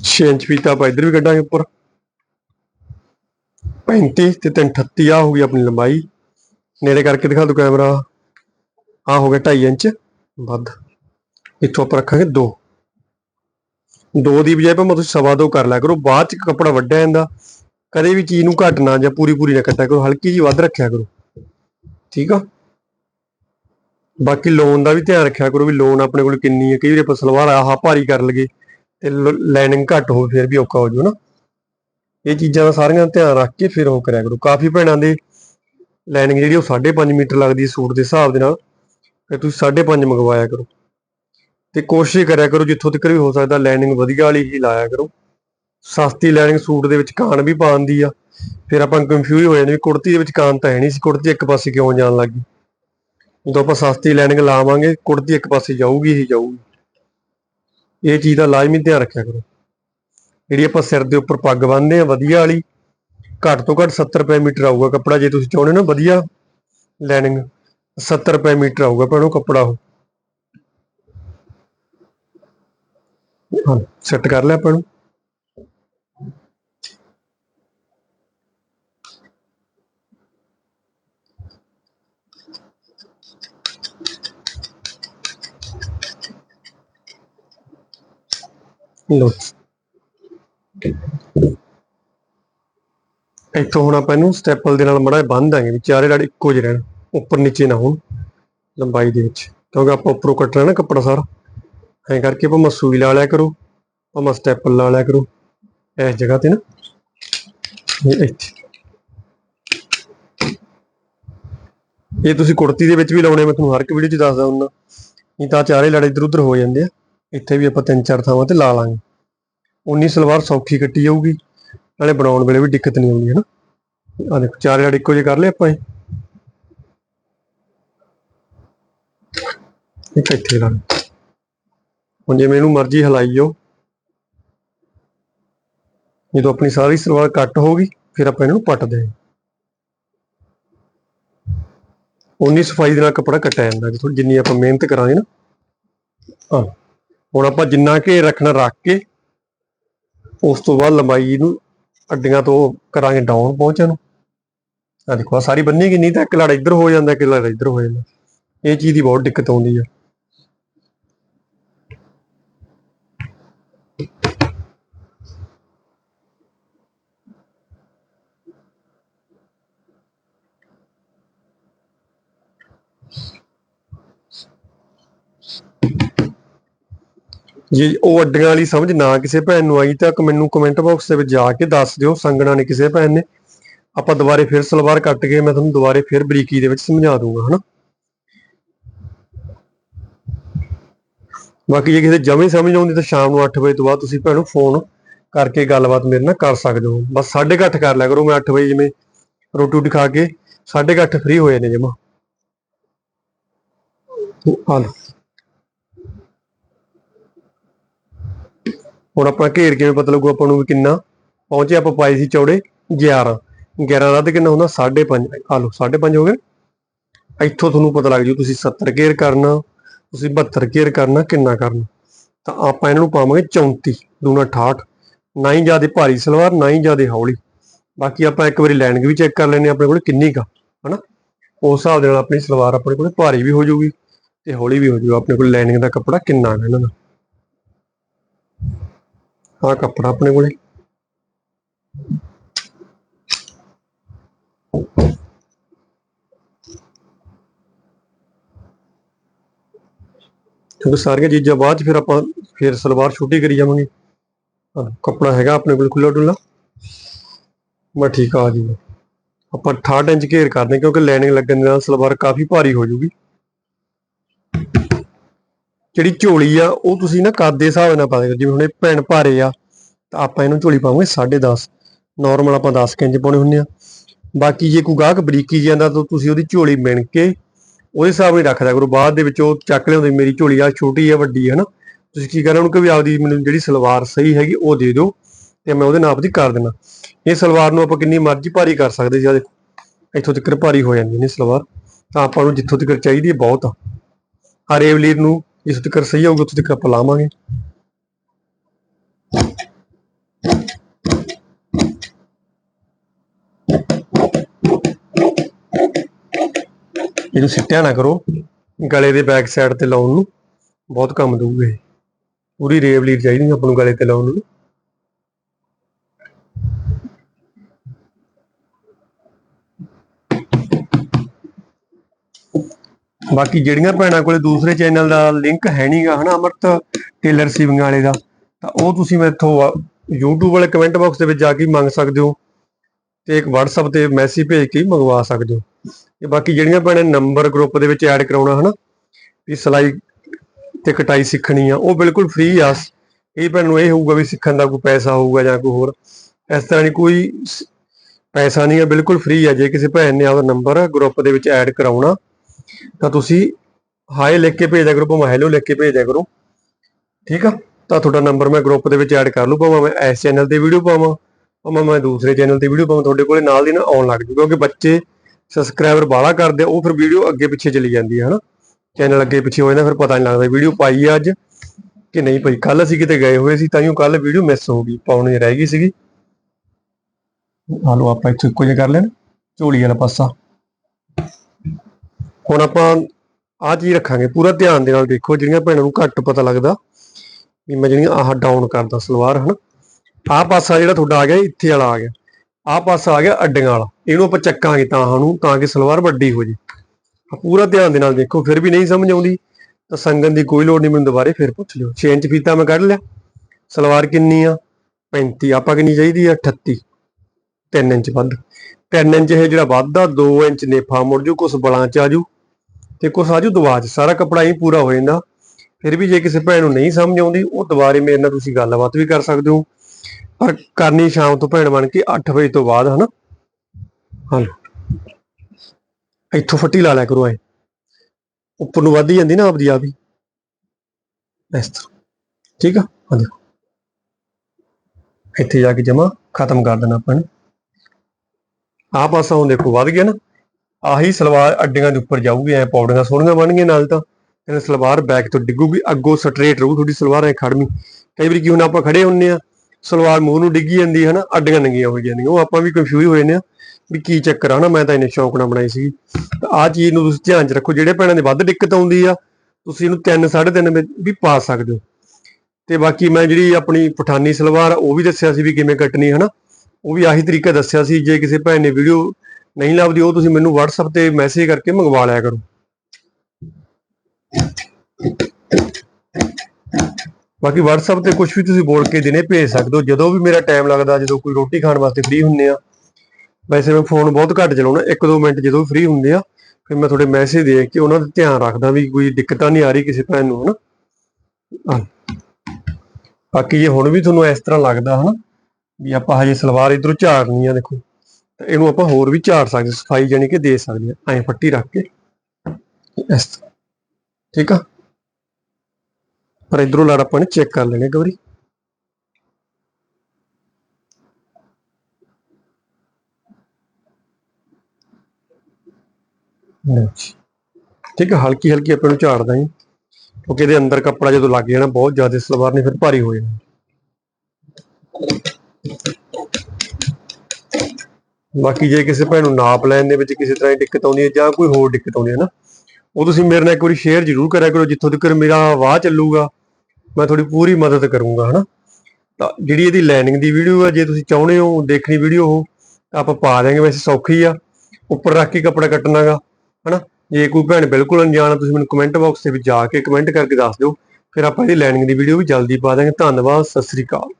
6 ਇੰਚ ਵੀ ਤਾਂ ਆਪਾਂ ਇੱਧਰ ਵੀ ਕੱਢਾਂਗੇ ਉੱਪਰ। 35 ਤੇ 38 ਆ ਹੋ ਗਈ ਆਪਣੀ ਲੰਬਾਈ। ਨੇੜੇ ਕਰਕੇ ਦਿਖਾ ਦੋ ਕੈਮਰਾ। ਆ ਹੋ ਗਿਆ 2.5 ਇੰਚ, ਵੱਧ। ਇੱਥੋਂ ਆਪਾਂ ਰੱਖਾਂਗੇ 2 2 ਦੀ ਬਜਾਏ ਭਾਵੇਂ ਤੁਸੀਂ ਸਵਾ 2 ਕਰ ਲਿਆ ਕਰੋ। ਬਾਅਦ ਚ ਕੱਪੜਾ ਵੱਡਾ ਜਾਂਦਾ। ਕਦੇ ਵੀ ਚੀਜ਼ ਨੂੰ ਘਟਣਾ ਜਾਂ ਪੂਰੀ ਪੂਰੀ ਨਾ ਕੱਟਿਆ ਕਰੋ। ਹਲਕੀ ਜੀ ਵੱਧ ਰੱਖਿਆ ਕਰੋ। ਠੀਕ ਆ? ਬਾਕੀ ਲੋਨ ਦਾ ਵੀ ਧਿਆਨ ਰੱਖਿਆ ਕਰੋ ਵੀ ਲੋਨ ਆਪਣੇ ਕੋਲ ਕਿੰਨੀ ਹੈ, ਕਈ ਵਾਰੀ ਆਪਾਂ ਸਲਵਾਰ ਆਹ ਭਾਰੀ ਕਰ ਲਈਏ ਤੇ ਲਾਈਨਿੰਗ ਘੱਟ ਹੋਵੇ, ਫਿਰ ਵੀ ਔਖਾ ਹੋ ਜੂ ਨਾ। ਇਹ ਚੀਜ਼ਾਂ ਦਾ ਸਾਰੀਆਂ ਧਿਆਨ ਰੱਖ ਕੇ ਫਿਰ ਉਹ ਕਰਿਆ ਕਰੋ। ਕਾਫੀ ਭੈਣਾਂ ਦੇ ਲਾਈਨਿੰਗ ਜਿਹੜੀ ਉਹ 5.5 ਮੀਟਰ ਲੱਗਦੀ ਸੂਟ ਦੇ ਹਿਸਾਬ ਦੇ ਨਾਲ, ਫਿਰ ਤੁਸੀਂ 5.5 ਮੰਗਵਾਇਆ ਕਰੋ। ਤੇ ਕੋਸ਼ਿਸ਼ ਕਰਿਆ ਕਰੋ, ਜਿੱਥੋਂ ਤੱਕ ਵੀ ਹੋ ਸਕਦਾ ਲਾਈਨਿੰਗ ਵਧੀਆ ਵਾਲੀ ਹੀ ਲਾਇਆ ਕਰੋ। ਸਸਤੀ ਲਾਈਨਿੰਗ ਸੂਟ ਦੇ ਵਿੱਚ ਕਾਨ ਵੀ ਪਾਉਂਦੀ ਆ। ਫਿਰ ਆਪਾਂ ਕੰਫਿਊਜ਼ ਹੋ ਜਾਂਦੇ ਵੀ ਕੁੜਤੀ ਦੇ ਵਿੱਚ ਕਾਨ ਤਾਂ ਹੈ ਨਹੀਂ ਸੀ, ਕੁੜਤੀ ਇੱਕ ਪਾਸੇ ਕਿਉਂ ਜਾਣ ਲੱਗੀ ਜਦੋਂ ਆਪਾਂ ਸਸਤੀ ਲਾਈਨਿੰਗ ਲਾਵਾਂਗੇ, ਕੁੜਤੀ ਇੱਕ ਪਾਸੇ ਜਾਊਗੀ ਹੀ ਜਾਊਗੀ। ਇਹ ਚੀਜ਼ ਦਾ ਲਾਜ਼ਮੀ ਧਿਆਨ ਰੱਖਿਆ ਕਰੋ। ਜਿਹੜੀ ਆਪਾਂ ਸਿਰ ਦੇ ਉੱਪਰ ਪੱਗ ਬੰਨ੍ਹਦੇ ਆ, ਵਧੀਆ ਵਾਲੀ, ਘੱਟ ਤੋਂ ਘੱਟ 70 ਰੁਪਏ ਮੀਟਰ ਆਊਗਾ ਕੱਪੜਾ, ਜੇ ਤੁਸੀਂ ਚਾਹੁੰਦੇ ਨਾ ਵਧੀਆ ਲਾਈਨਿੰਗ 70 ਰੁਪਏ ਮੀਟਰ ਆਊਗਾ ਭੈਣੋ ਕੱਪੜਾ ਉਹ। ਹਾਂ, ਸੈੱਟ ਕਰ ਲਿਆ ਆਪਾਂ ਨੂੰ। ਲੋ ਇੱਥੋਂ ਹੁਣ ਆਪਾਂ ਇਹਨੂੰ ਸਟੈਪਲ ਦੇ ਨਾਲ ਮੜਾ ਬੰਨ ਦਾਂਗੇ ਵੀ ਚਾਰੇ ਲੜ ਇੱਕੋ ਜਿਹੇ ਰਹਿਣ, ਉੱਪਰ ਨੀਚੇ ਨਾ ਹੋਣ ਲੰਬਾਈ ਦੇ ਵਿੱਚ। ਕਿਉਂਕਿ ਆਪਾਂ ਉੱਪਰੋਂ ਕੱਟਣਾ ਨਾ ਕੱਪੜਾ ਸਾਰਾ। ਐਂ ਕਰਕੇ ਆਪਾਂ ਸੂਈ ਲਾ ਲਿਆ ਕਰੋ ਭਾਵੇਂ ਸਟੈਪਲ ਲਾ ਲਿਆ ਕਰੋ ਇਸ ਜਗ੍ਹਾ ਤੇ ਨਾ। ਇੱਥੇ। ਇਹ ਤੁਸੀਂ ਕੁੜਤੀ ਦੇ ਵਿੱਚ ਵੀ ਲਾਉਣੇ ਮੈਂ ਤੁਹਾਨੂੰ ਹਰ ਇੱਕ ਵੀਡੀਓ 'ਚ ਦੱਸਦਾ ਹੁੰਦਾ। ਨਹੀਂ ਤਾਂ ਚਾਰੇ ਲੜ ਇੱਧਰ ਉੱਧਰ ਹੋ ਜਾਂਦੇ ਆ। ਇੱਥੇ ਵੀ ਆਪਾਂ ਤਿੰਨ ਚਾਰ ਥਾਵਾਂ ਤੇ ਲਾ ਲਾਂਗੇ। ਉਨੀ ਸਲਵਾਰ ਸੌਖੀ ਕੱਟੀ ਜਾਊਗੀ, ਨਾਲੇ ਬਣਾਉਣ ਵੇਲੇ ਵੀ ਦਿੱਕਤ ਨਹੀਂ ਆਉਂਦੀ, ਹੈ ਨਾ? ਆ ਦੇਖੋ, ਚਾਰ ਜੜ ਇੱਕੋ ਜਿਹੇ ਕਰ ਲਏ ਆਪਾਂ ਇੱਕ ਇੱਥੇ ਲਾ ਹੁਣ ਜਿਵੇਂ ਇਹਨੂੰ ਮਰਜ਼ੀ ਹਿਲਾਈ ਜਾਓ। ਜਦੋਂ ਆਪਣੀ ਸਾਰੀ ਸਲਵਾਰ ਕੱਟ ਹੋਊਗੀ, ਫਿਰ ਆਪਾਂ ਇਹਨੂੰ ਪੱਟ ਦੇ ਉਨੀ ਸਫ਼ਾਈ ਦੇ ਨਾਲ ਕੱਪੜਾ ਕੱਟਿਆ ਜਾਂਦਾ ਥੋੜੀ ਜਿੰਨੀ ਆਪਾਂ ਮਿਹਨਤ ਕਰਾਂਗੇ ਨਾ। ਹਾਂ ਹੁਣ ਆਪਾਂ ਜਿੰਨਾ ਘੇਰ ਰੱਖਣਾ ਰੱਖ ਕੇ, ਉਸ ਤੋਂ ਬਾਅਦ ਲੰਬਾਈ ਨੂੰ ਅੱਡੀਆਂ ਤੋਂ ਕਰਾਂਗੇ ਡਾਊਨ ਪਹੁੰਚਣ। ਨੂੰ ਆ ਦੇਖੋ ਸਾਰੀ ਬੰਨੀ ਕਿ ਨਹੀਂ ਤਾਂ ਇੱਕ ਲੜ ਇੱਧਰ ਹੋ ਜਾਂਦਾ, ਇੱਕ ਲੜ ਇੱਧਰ ਹੋ ਜਾਂਦਾ। ਇਹ ਚੀਜ਼ ਦੀ ਬਹੁਤ ਦਿੱਕਤ ਆਉਂਦੀ ਆ। ਜੇ ਉਹ ਅੱਡੀਆਂ ਵਾਲੀ ਸਮਝ ਨਾ ਕਿਸੇ ਭੈਣ ਨੂੰ ਆਈ, ਤਾਂ ਮੈਨੂੰ ਕਮੈਂਟ ਬਾਕਸ ਦੇ ਵਿੱਚ ਜਾ ਕੇ ਦੱਸ ਦਿਓ, ਸੰਗਣਾ ਨੇ ਕਿਸੇ ਭੈਣ ਨੇ। ਆਪਾਂ ਦੁਬਾਰੇ ਫਿਰ ਸਲਵਾਰ ਕੱਟ ਕੇ ਮੈਂ ਤੁਹਾਨੂੰ ਦੁਬਾਰੇ ਫਿਰ ਬਰੀਕੀ ਦੇ ਵਿੱਚ ਸਮਝਾ ਦੂੰਗਾ, ਹਨਾ? ਬਾਕੀ ਜੇ ਕਿਸੇ ਜਮੇ ਸਮਝ ਆਉਂਦੀ, ਤਾਂ ਸ਼ਾਮ ਨੂੰ 8 ਵਜੇ ਤੋਂ ਬਾਅਦ ਤੁਸੀਂ ਭੈਣੋ ਫੋਨ ਕਰਕੇ ਗੱਲਬਾਤ ਮੇਰੇ ਨਾਲ ਕਰ ਸਕਦੇ ਹੋ। ਬਸ 8:30 ਕਰ ਲਿਆ ਕਰੋ, ਮੈਂ 8 ਵਜੇ ਜਿਵੇਂ ਰੋਟੀ ਰੋਟੀ ਖਾ ਕੇ 8.5 ਫ੍ਰੀ ਹੋਏ ਨੇ ਜਮਾ। ਆ ਹੁਣ ਆਪਣਾ ਘੇਰ ਕਿਵੇਂ ਪਤਾ ਲੱਗੂ ਆਪਾਂ ਨੂੰ ਵੀ ਕਿੰਨਾ। ਪਹੁੰਚੇ ਆਪਾਂ ਪਾਈ ਸੀ ਚੌੜੇ 11 11 ਦਾ ਤੇ ਕਿੰਨਾ ਹੁੰਦਾ? 5.5 ਆ ਲਓ 5.5 ਹੋ ਗਏ। ਇੱਥੋਂ ਤੁਹਾਨੂੰ ਪਤਾ ਲੱਗ ਜੂ ਤੁਸੀਂ 70 ਘੇਰ ਕਰਨਾ, ਤੁਸੀਂ 72 ਘੇਰ ਕਰਨਾ, ਕਿੰਨਾ ਕਰਨਾ। ਤਾਂ ਆਪਾਂ ਇਹਨਾਂ ਨੂੰ ਪਾਵਾਂਗੇ 34 ਦੂਣਾ 68 ਨਾ ਹੀ ਜ਼ਿਆਦਾ ਭਾਰੀ ਸਲਵਾਰ ਨਾ ਹੀ ਜ਼ਿਆਦਾ ਹੌਲੀ। ਬਾਕੀ ਆਪਾਂ ਇੱਕ ਵਾਰੀ ਲਾਈਨਿੰਗ ਵੀ ਚੈੱਕ ਕਰ ਲੈਨੇ ਆਪਣੇ ਕੋਲ ਕਿੰਨੀ ਕਾ ਹਨਾ? ਉਸ ਹਿਸਾਬ ਦੇ ਨਾਲ ਆਪਣੀ ਸਲਵਾਰ ਆਪਣੇ ਕੋਲ ਭਾਰੀ ਵੀ ਹੋ ਜਾਊਗੀ ਤੇ ਹੌਲੀ ਵੀ ਹੋ ਜਾਊਗਾ ਆਪਣੇ ਕੋਲ ਲਾਈਨਿੰਗ ਦਾ ਕੱਪੜਾ ਕਿੰਨਾ ਹੈ ਇਹਨਾਂ ਦਾ। ਆਹ ਕੱਪੜਾ ਆਪਣੇ ਕੋਲੇ। ਕਿਉਂਕਿ ਸਾਰੀਆਂ ਚੀਜ਼ਾਂ ਬਾਅਦ ਚ ਫਿਰ ਆਪਾਂ ਫਿਰ ਸਲਵਾਰ ਛੋਟੀ ਕਰੀ ਜਾਵਾਂਗੇ। ਕੱਪੜਾ ਹੈਗਾ ਆਪਣੇ ਕੋਲ ਖੁੱਲਾ ਡੁੱਲਾ ਮੈਂ ਠੀਕ ਆ ਜੀ ਆਪਾਂ 68 ਇੰਚ ਘੇਰ ਕਰਦੇ ਕਿਉਂਕਿ ਲਾਈਨਿੰਗ ਲੱਗਣ ਦੇ ਨਾਲ ਸਲਵਾਰ ਕਾਫੀ ਭਾਰੀ ਹੋ ਜਾਊਗੀ ਜਿਹੜੀ ਝੋਲੀ ਆ, ਉਹ ਤੁਸੀਂ ਨਾ ਕੱਦ ਦੇ ਹਿਸਾਬ ਨਾਲ ਪਾ ਦਿਓ ਜਿਵੇਂ ਹੁਣ ਇਹ ਭੈਣ ਭਾਰੇ ਆ, ਤਾਂ ਆਪਾਂ ਇਹਨੂੰ ਝੋਲੀ ਪਾਵਾਂਗੇ 10.5 ਨਾਰਮਲ ਆਪਾਂ 10 ਇੰਚ ਪਾਉਣੇ ਹੁੰਦੇ ਆ। ਬਾਕੀ ਜੇ ਕੋਈ ਗਾਹਕ ਬਰੀਕੀ ਜਾਂਦਾ ਤਾਂ ਤੁਸੀਂ ਉਹਦੀ ਝੋਲੀ ਮਿਣ ਕੇ ਉਹਦੇ ਹਿਸਾਬ ਨਾਲ ਰੱਖਦਾ ਕਰੋ। ਬਾਅਦ ਦੇ ਵਿੱਚ ਉਹ ਚੱਕ ਲਿਆਉਂਦੇ, ਮੇਰੀ ਝੋਲੀ ਆ, ਛੋਟੀ ਆ, ਵੱਡੀ ਹੈ ਨਾ ਤੁਸੀਂ ਕੀ ਕਰਨਾ, ਉਹਨੂੰ ਕਿ ਵੀ ਆਪਦੀ ਮੈਨੂੰ ਜਿਹੜੀ ਸਲਵਾਰ ਸਹੀ ਹੈਗੀ, ਉਹ ਦੇ ਦਿਓ ਤੇ ਮੈਂ ਉਹਦੇ ਨਾਪ ਦੀ ਕਰ ਦੇਣਾ ਇਹ ਸਲਵਾਰ ਨੂੰ ਆਪਾਂ ਕਿੰਨੀ ਮਰਜ਼ੀ ਭਾਰੀ ਕਰ ਸਕਦੇ ਸੀ। ਆ ਦੇਖੋ, ਇੱਥੋਂ ਤੱਕ ਭਾਰੀ ਹੋ ਜਾਂਦੀ ਨੇ ਸਲਵਾਰ। ਤਾਂ ਆਪਾਂ ਨੂੰ ਜਿੱਥੋਂ ਤੱਕ ਚਾਹੀਦੀ ਹੈ, ਬਹੁਤ ਆ। ਆ ਰੇਵਲੀਰ ਨੂੰ ਜਿਸ ਤੱਕ ਸਹੀ ਹੋਊਗਾ ਉੱਥੋਂ ਤੱਕ ਆਪਾਂ ਲਾਵਾਂਗੇ। ਇਹਨੂੰ ਸਿੱਟਿਆ ਨਾ ਕਰੋ। ਗਲੇ ਦੇ ਬੈਕ ਸਾਈਡ ਤੇ ਲਾਉਣ ਨੂੰ ਬਹੁਤ ਕੰਮ ਦਊਗਾ ਇਹ। ਪੂਰੀ ਰੇਵਲੀਰ ਚਾਹੀਦੀ ਆਪਾਂ ਨੂੰ ਗਲੇ ਤੇ ਲਾਉਣ ਨੂੰ। ਬਾਕੀ ਜਿਹੜੀਆਂ ਭੈਣਾਂ ਕੋਲੇ ਦੂਸਰੇ ਚੈਨਲ ਦਾ ਲਿੰਕ ਹੈ ਨਹੀਂਗਾ ਹਨਾ ਅਮਰਤ ਟੇਲਰ ਸਿਵਿੰਗ ਵਾਲੇ ਦਾ, ਤਾਂ ਉਹ ਤੁਸੀਂ ਮੈਥੋਂ YouTube ਵਾਲੇ ਕਮੈਂਟ ਬਾਕਸ ਦੇ ਵਿੱਚ ਜਾ ਕੇ ਮੰਗ ਸਕਦੇ ਹੋ ਤੇ ਇੱਕ WhatsApp ਤੇ ਮੈਸੇਜ ਭੇਜ ਕੇ ਮੰਗਵਾ ਸਕਦੇ ਹੋ। ਤੇ ਬਾਕੀ ਜਿਹੜੀਆਂ ਭੈਣਾਂ ਨੰਬਰ ਗਰੁੱਪ ਦੇ ਵਿੱਚ ਐਡ ਕਰਾਉਣਾ ਹਨਾ, ਵੀ ਸਿਲਾਈ ਤੇ ਕਟਾਈ ਸਿੱਖਣੀ ਆ, ਉਹ ਬਿਲਕੁਲ ਫ੍ਰੀ ਆ। ਇਹ ਭੈਣ ਨੂੰ ਇਹ ਹੋਊਗਾ ਵੀ ਸਿੱਖਣ ਦਾ ਕੋਈ ਪੈਸਾ ਹੋਊਗਾ ਜਾਂ ਕੋਈ ਹੋਰ। ਇਸ ਤਰ੍ਹਾਂ ਦੀ ਕੋਈ ਪੈਸਾ ਨਹੀਂ ਹੈ ਬਿਲਕੁਲ ਫ੍ਰੀ ਆ। ਜੇ ਕਿਸੇ ਭੈਣ ਨੇ ਆਪਦਾ ਨੰਬਰ ਗਰੁੱਪ ਦੇ ਵਿੱਚ ਐਡ ਕਰਾਉਣਾ ਤਾਂ ਤੁਸੀਂ ਹਾਏ ਲਿਖ ਕੇ ਭੇਜਿਆ ਕਰੋ, ਭਾਵੇਂ ਹੈਲੋ ਲਿਖ ਕੇ ਭੇਜਿਆ ਕਰੋ। ਠੀਕ ਆ? ਤਾਂ ਤੁਹਾਡਾ ਨੰਬਰ ਮੈਂ ਗਰੁੱਪ ਦੇ ਵਿੱਚ ਐਡ ਕਰ ਲੂ ਭਾਵੇਂ ਮੈਂ ਇਸ ਚੈਨਲ ਤੇ ਵੀਡੀਓ ਪਾਵਾਂ, ਭਾਵੇਂ ਮੈਂ ਦੂਸਰੇ ਚੈਨਲ ਤੇ ਵੀਡੀਓ ਪਾਵਾਂ, ਤੁਹਾਡੇ ਕੋਲੇ ਨਾਲ ਦੀ ਨਾਲ ਆਉਣ ਲੱਗ ਜੂ, ਕਿਉਂਕਿ ਬੱਚੇ ਸਬਸਕ੍ਰਾਈਬਰ ਬਾਹਲਾ ਕਰਦੇ ਆ, ਉਹ ਫਿਰ ਵੀਡੀਓ ਅੱਗੇ ਪਿੱਛੇ ਚਲੀ ਜਾਂਦੀ ਹੈ ਹਨਾ? ਚੈਨਲ ਅੱਗੇ ਪਿੱਛੇ ਹੋ ਜਾਂਦਾ, ਫਿਰ ਪਤਾ ਨਹੀਂ ਲੱਗਦਾ ਵੀਡੀਓ ਪਾਈ ਅੱਜ ਕਿ ਨਹੀਂ ਭਾਈ ਕੱਲ ਅਸੀਂ ਕਿਤੇ ਗਏ ਹੋਏ ਸੀ, ਤਾਂ ਹੀ ਕੱਲ ਵੀਡੀਓ ਮਿਸ ਹੋ ਗਈ, ਪਾਉਣੀ ਰਹਿ ਗਈ ਸੀਗੀ। ਹਾਲੋ ਆਪਾਂ ਇੱਥੇ ਇੱਕੋ ਜਿਹਾ ਕਰ ਲੈਣ, ਝੋਲੀ ਵਾਲਾ ਪਾਸਾ। ਹੁਣ ਆਪਾਂ ਆਹ ਚੀਜ਼ ਰੱਖਾਂਗੇ, ਪੂਰਾ ਧਿਆਨ ਦੇ ਨਾਲ ਦੇਖੋ, ਜਿਹੜੀਆਂ ਭੈਣਾਂ ਨੂੰ ਘੱਟ ਪਤਾ ਲੱਗਦਾ, ਵੀ ਮੈਂ ਜਿਹੜੀਆਂ ਆਹ ਡਾਊਨ ਕਰਦਾ ਸਲਵਾਰ, ਹਨਾ? ਆਹ ਪਾਸਾ ਜਿਹੜਾ ਤੁਹਾਡਾ ਆ ਗਿਆ, ਇੱਥੇ ਵਾਲਾ ਆ ਗਿਆ। ਆਹ ਪਾਸਾ ਆ ਗਿਆ ਅੱਡੀਆਂ ਵਾਲਾ। ਇਹਨੂੰ ਆਪਾਂ ਚੱਕਾਂਗੇ ਤਾਂ ਨੂੰ ਤਾਂ ਕਿ ਸਲਵਾਰ ਵੱਡੀ ਹੋ ਜੇ। ਪੂਰਾ ਧਿਆਨ ਦੇ ਨਾਲ ਦੇਖੋ, ਫਿਰ ਵੀ ਨਹੀਂ ਸਮਝ ਆਉਂਦੀ, ਤਾਂ ਸੰਗਨ ਦੀ ਕੋਈ ਲੋੜ ਨਹੀਂ, ਮੈਨੂੰ ਦੁਬਾਰੇ ਫਿਰ ਪੁੱਛ ਲਿਓ। 6 ਇੰਚ ਫੀਤਾ ਮੈਂ ਕੱਢ ਲਿਆ। ਸਲਵਾਰ ਕਿੰਨੀ ਆ? 35 ਆਪਾਂ ਕਿੰਨੀ ਚਾਹੀਦੀ ਆ? 38 3 ਇੰਚ ਵੱਧ। 3 ਇੰਚ ਇਹ ਜਿਹੜਾ ਵੱਧਦਾ 2 ਇੰਚ ਨੇਫਾ ਮੁੜ ਜੂ, ਕੁਛ ਬਲਾਂ ਚ ਆਜੂ ਤੇ ਕੁਛ ਆਜੂ ਦਵਾਜ ਸਾਰਾ ਕਪੜਾ ਹੀ ਪੂਰਾ ਹੋ ਜਾਂਦਾ। ਫਿਰ ਵੀ ਜੇ ਕਿਸੇ ਭੈਣ ਨੂੰ ਨਹੀਂ ਸਮਝ ਆਉਂਦੀ, ਉਹ ਦੁਬਾਰੇ ਮੇਰੇ ਨਾਲ ਤੁਸੀਂ ਗੱਲਬਾਤ ਵੀ ਕਰ ਸਕਦੇ ਹੋ। ਪਰ ਕਰਨੀ ਸ਼ਾਮ ਤੋਂ ਭੈਣ ਬਣ ਕੇ 8 ਵਜੇ ਤੋਂ ਬਾਅਦ, ਹਨਾ? ਹਲ। ਇੱਥੋਂ ਫੱਟੀ ਲਾ ਲਿਆ ਕਰੋ ਐ। ਉੱਪਰ ਨੂੰ ਵੱਧ ਹੀ ਜਾਂਦੀ ਨਾ ਆਪਦੀ ਆਪ ਹੀ। ਇਸ ਤਰ੍ਹਾਂ। ਠੀਕ ਆ? ਆ ਦੇਖੋ। ਇੱਥੇ ਜਾ ਕੇ ਜਮਾ ਖਤਮ ਕਰ ਦੇਣਾ ਆਪਾਂ ਨੇ। ਆਹ ਪਾਸਾ ਹੁਣ ਦੇਖੋ ਵੱਧ ਗਿਆ ਨਾ। ਆਹੀ ਸਲਵਾਰ ਅੱਡੀਆਂ ਦੇ ਉੱਪਰ ਜਾਊਗੀ ਐ ਪੌੜੀਆਂ ਸੋਹਣੀਆਂ ਬਣਨਗੀਆਂ ਨਾਲ ਤਾਂ। ਇਹ ਸਲਵਾਰ ਬੈਕ ਤੋਂ ਡਿੱਗੂਗੀ ਅੱਗੋਂ ਸਟਰੇਟ ਰਹੂ ਤੁਹਾਡੀ ਸਲਵਾਰ ਐ ਖੜਵੀਂ ਕਈ ਵਾਰੀ ਕੀ ਹੁੰਦਾ ਆਪਾਂ ਖੜੇ ਹੁੰਨੇ ਆ ਸਲਵਾਰ ਮੂੰਹ ਨੂੰ ਡਿੱਗੀ ਜਾਂਦੀ ਹੈ ਨਾ ਅੱਡੀਆਂ ਨੰਗੀਆਂ ਹੋ ਜਾਂਦੀਆਂ। ਉਹ ਆਪਾਂ ਵੀ ਕਨਫਿਊਜ਼ ਹੋ ਜਾਂਦੇ ਆ ਵੀ ਕੀ ਚੱਕਰ ਆ ਨਾ ਮੈਂ ਤਾਂ ਇਹਨੇ ਸ਼ੌਂਕ ਨਾਲ ਬਣਾਈ ਸੀ ਤਾਂ ਆਹ ਚੀਜ਼ ਨੂੰ ਤੁਸੀਂ ਧਿਆਨ 'ਚ ਰੱਖੋ ਜਿਹੜੇ ਭੈਣਾਂ ਦੇ ਵੱਧ ਦਿੱਕਤ ਆਉਂਦੀ ਆ ਤੁਸੀਂ ਇਹਨੂੰ 3 3.5 ਵਿੱਚ ਵੀ ਪਾ ਸਕਦੇ ਹੋ। ਤੇ ਬਾਕੀ ਮੈਂ ਜਿਹੜੀ ਆਪਣੀ ਪਠਾਨੀ ਸਲਵਾਰ ਆ, ਉਹ ਵੀ ਦੱਸਿਆ ਸੀ ਵੀ ਕਿਵੇਂ ਕੱਟਣੀ ਹੈ ਨਾ ਉਹ ਵੀ ਆਹੀ ਤਰੀਕਾ ਦੱਸਿਆ ਸੀ ਜੇ ਕਿਸੇ ਭੈਣ ਨੇ ਵੀਡੀਓ ਨਹੀਂ ਲੱਭਦੀ, ਉਹ ਤੁਸੀਂ ਮੈਨੂੰ WhatsApp ਤੇ ਮੈਸੇਜ ਕਰਕੇ ਮੰਗਵਾ ਲਿਆ ਕਰੋ। ਬਾਕੀ WhatsApp ਤੇ ਕੁਝ ਵੀ ਤੁਸੀਂ ਬੋਲ ਕੇ ਦਿਨੇ ਭੇਜ ਸਕਦੇ ਹੋ। ਜਦੋਂ ਵੀ ਮੇਰਾ ਟਾਈਮ ਲੱਗਦਾ, ਜਦੋਂ ਕੋਈ ਰੋਟੀ ਖਾਣ ਵਾਸਤੇ ਫ੍ਰੀ ਹੁੰਨੇ ਆ, ਵੈਸੇ ਮੈਂ ਫੋਨ ਬਹੁਤ ਘੱਟ ਚਲਾਉਣਾ 1-2 ਮਿੰਟ ਜਦੋਂ ਫ੍ਰੀ ਹੁੰਦੇ ਆ, ਫਿਰ ਮੈਂ ਤੁਹਾਡੇ ਮੈਸੇਜ ਦੇਖ ਕੇ ਉਹਨਾਂ ਦਾ ਧਿਆਨ ਰੱਖਦਾ ਵੀ ਕੋਈ ਦਿੱਕਤਾਂ ਨਹੀਂ ਆ ਰਹੀ ਕਿਸੇ ਭੈਣ ਨੂੰ, ਹਨਾ? ਹਾਂ। ਬਾਕੀ ਜੇ ਹੁਣ ਵੀ ਤੁਹਾਨੂੰ ਇਸ ਤਰ੍ਹਾਂ ਲੱਗਦਾ, ਹਨਾ, ਵੀ ਆਪਾਂ ਹਜੇ ਸਲਵਾਰ ਇਧਰੋਂ ਝਾੜਨੀ ਆ, ਦੇਖੋ। ਤਾਂ ਇਹਨੂੰ ਆਪਾਂ ਹੋਰ ਵੀ ਝਾੜ ਸਕਦੇ, ਸਫ਼ਾਈ ਜਾਨੀ ਕਿ ਦੇ ਸਕਦੇ ਆ ਐਂ ਫੱਟੀ ਰੱਖ ਕੇ। ਇਸ ਤਰ੍ਹਾਂ। ਠੀਕ ਆ? ਪਰ ਇਧਰੋਂ ਲੜ ਆਪਾਂ ਨੇ ਚੈੱਕ ਕਰ ਲੈਣੇ ਇੱਕ ਠੀਕ ਹੈ ਹਲਕੀ ਹਲਕੀ ਆਪਾਂ ਨੂੰ ਝਾੜਦਾ ਹੀ ਕਿਉਂਕਿ ਇਹਦੇ ਅੰਦਰ ਕੱਪੜਾ ਜਦੋਂ ਲੱਗ ਜਾਣਾ, ਬਹੁਤ ਜ਼ਿਆਦਾ ਸਲਵਾਰ ਨੇ ਫਿਰ ਭਾਰੀ ਹੋ ਜਾਣਾ। ਬਾਕੀ ਜੇ ਕਿਸੇ ਭੈਣ ਨੂੰ ਨਾਪ ਲੈਣ ਦੇ ਵਿੱਚ ਕਿਸੇ ਤਰ੍ਹਾਂ ਦੀ ਦਿੱਕਤ ਆਉਂਦੀ ਹੈ ਜਾਂ ਕੋਈ ਹੋਰ ਦਿੱਕਤ ਆਉਂਦੀ ਹੈ ਨਾ, ਉਹ ਤੁਸੀਂ ਮੇਰੇ ਨਾਲ ਇੱਕ ਵਾਰੀ ਸ਼ੇਅਰ ਜ਼ਰੂਰ ਕਰਿਆ ਕਰੋ, ਜਿੱਥੋਂ ਤੱਕ ਮੇਰਾ ਵਾਹ ਚੱਲੂਗਾ, ਮੈਂ ਤੁਹਾਡੀ ਪੂਰੀ ਮਦਦ ਕਰੂੰਗਾ, ਹਨਾ? ਤਾਂ ਜਿਹੜੀ ਇਹਦੀ ਲਾਈਨਿੰਗ ਦੀ ਵੀਡੀਓ ਆ, ਜੇ ਤੁਸੀਂ ਚਾਹੁੰਦੇ ਹੋ ਦੇਖਣੀ ਵੀਡੀਓ ਉਹ, ਆਪਾਂ ਪਾ ਦਿਆਂਗੇ, ਵੈਸੇ ਸੌਖੀ ਆ, ਉੱਪਰ ਰੱਖ ਕੇ ਕੱਪੜਾ ਕੱਟਣਾਗਾ, ਹਨਾ? ਜੇ ਕੋਈ ਭੈਣ ਬਿਲਕੁਲ ਅਣਜਾਣ ਤੁਸੀਂ ਮੈਨੂੰ ਕਮੈਂਟ ਬਾਕਸ ਦੇ ਵਿੱਚ ਜਾ ਕੇ ਕਮੈਂਟ ਕਰਕੇ ਦੱਸ ਦਿਓ, ਫਿਰ ਆਪਾਂ ਇਹਦੀ ਲਾਈਨਿੰਗ ਦੀ ਵੀਡੀਓ ਵੀ ਜਲਦੀ ਪਾ ਦਾਂਗੇ ਧੰਨਵਾਦ, ਸਤਿ ਸ੍ਰੀ ਅਕਾਲ।